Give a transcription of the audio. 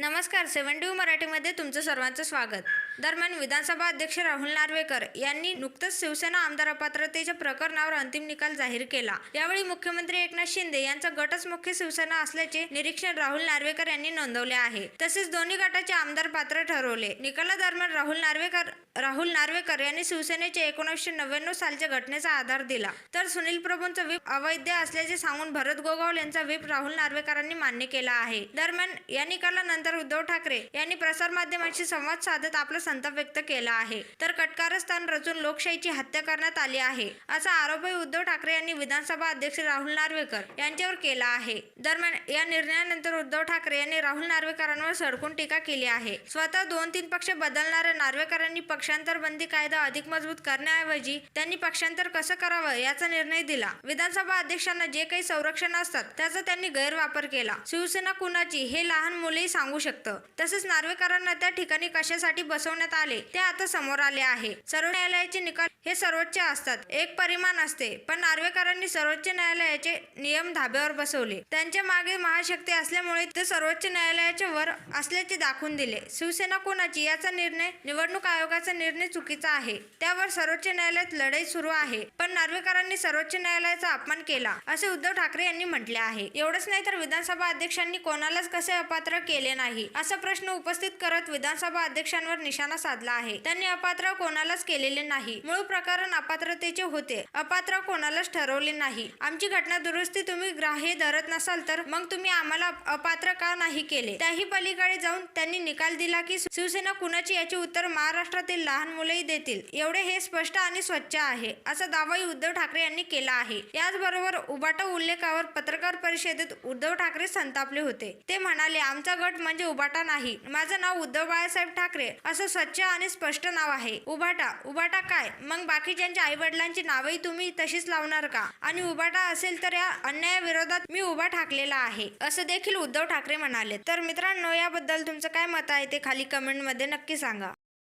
नमस्कार सेवन टी मराठीमध्ये तुमचं सर्वांचं स्वागत. दरम्यान विधानसभा अध्यक्ष राहुल नार्वेकर यांनी नुकतंच शिवसेना आमदार अपात्रतेच्या प्रकरणावर अंतिम निकाल जाहीर केला. यावेळी मुख्यमंत्री एकनाथ शिंदे यांचा गटच मुख्य शिवसेना असल्याचे निरीक्षण राहुल नार्वेकर यांनी नोंदवले आहे. तसेच दोन्ही गटाचे आमदार पात्र ठरवले. निकालादरम्यान राहुल नार्वेकर राहुल नार्वेकर यांनी शिवसेनेचे एकोणीसशे नव्याण्णव सालच्या घटनेचा आधार दिला. तर सुनील प्रभूंचा व्हीप अवैध असल्याचे सांगून भरत गोगावल यांचा व्हीप राहुल नार्वेकरांनी मान्य केला आहे. दरम्यान या निकालानंतर उद्धव ठाकरे यांनी प्रसारमाध्यमांशी संवाद साधत आपलं संताप व्यक्त केला आहे. तर कटकारस्थान रचून लोकशाहीची हत्या करण्यात आली आहे असा आरोपही उद्धव ठाकरे यांनी विधानसभा अध्यक्ष राहुल नार्वेकर यांच्यावर केला आहे. दरम्यान या निर्णयानंतर उद्धव ठाकरे यांनी राहुल नार्वेकरांवर सडकून टीका केली आहे. स्वतः दोन तीन पक्ष बदलणाऱ्या नार्वेकरांनी पक्षांतर बंदी कायदा अधिक मजबूत करण्याऐवजी त्यांनी पक्षांतर कसं करावं याचा निर्णय दिला. विधानसभा अध्यक्षांना जे काही संरक्षण असतात त्याचा त्यांनी गैरवापर केला. शिवसेना कुणाची हे लहान मुलेही सांगू शकतं. तसेच नार्वेकरांना त्या ठिकाणी कशासाठी बसवण्यात आले. ते आता समोर आले आहे. सर्व न्यायालयाचे निकाल हे सर्वोच्च असतात. एक परिमाण असते. पण नार्वेकरांनी सर्वोच्च न्यायालयाचे नियम धाब्यावर बसवले. त्यांच्या मागे महाशक्ती असल्यामुळे ते सर्वोच्च न्यायालयाच्या वर असल्याचे दाखवून दिले. शिवसेना कोणाची? याचा निर्णय निवडणूक आयोगाचा निर्णय चुकीचा आहे. त्यावर सर्वोच्च न्यायालयात लढाई सुरू आहे. पण नार्वेकरांनी सर्वोच्च न्यायालयाचा अपमान केला असे उद्धव ठाकरे यांनी म्हटले आहे. एवढंच नाही तर विधानसभा अध्यक्षांनी कोणालाच कसे अपात्र केले नाही? असा प्रश्न उपस्थित करत विधानसभा अध्यक्षांवर निशाणा साधला आहे. त्यांनी अपात्र कोणालाच केलेले नाही. मूळ प्रकरण अपात्रतेचे होते. अपात्र कोणालाच ठरवले नाही. आमची घटना दुरुस्ती तुम्ही ग्राह्य धरत नसाल तर मग तुम्ही आम्हाला अपात्र का नाही केले? त्याही पलीकडे जाऊन त्यांनी निकाल दिला की शिवसेना कुणाची याचे उत्तर महाराष्ट्रातील लहान मुलेही देतील. एवढे हे स्पष्ट आणि स्वच्छ आहे असा दावाही उद्धव ठाकरे यांनी केला आहे. याचबरोबर उबाटा उल्लेखावर पत्रकार परिषदेत उद्धव ठाकरे संतापले होते. ते म्हणाले आमचा गट म्हणजे उबाटा नाही. माझं नाव उद्धव बाळासाहेब ठाकरे असं स्वच्छ आणि स्पष्ट नाव आहे. उभाटा उभाटा काय? मग बाकीच्यांच्या आई वडिलांची नावही तुम्ही तशीच लावणार का? आणि उभाटा असेल तर या अन्यायाविरोधात मी उभा ठाकलेला आहे असं देखील उद्धव ठाकरे म्हणाले तर मित्रांनो याबद्दल तुमचं काय मत आहे ते खाली कमेंटमध्ये नक्की सांगा.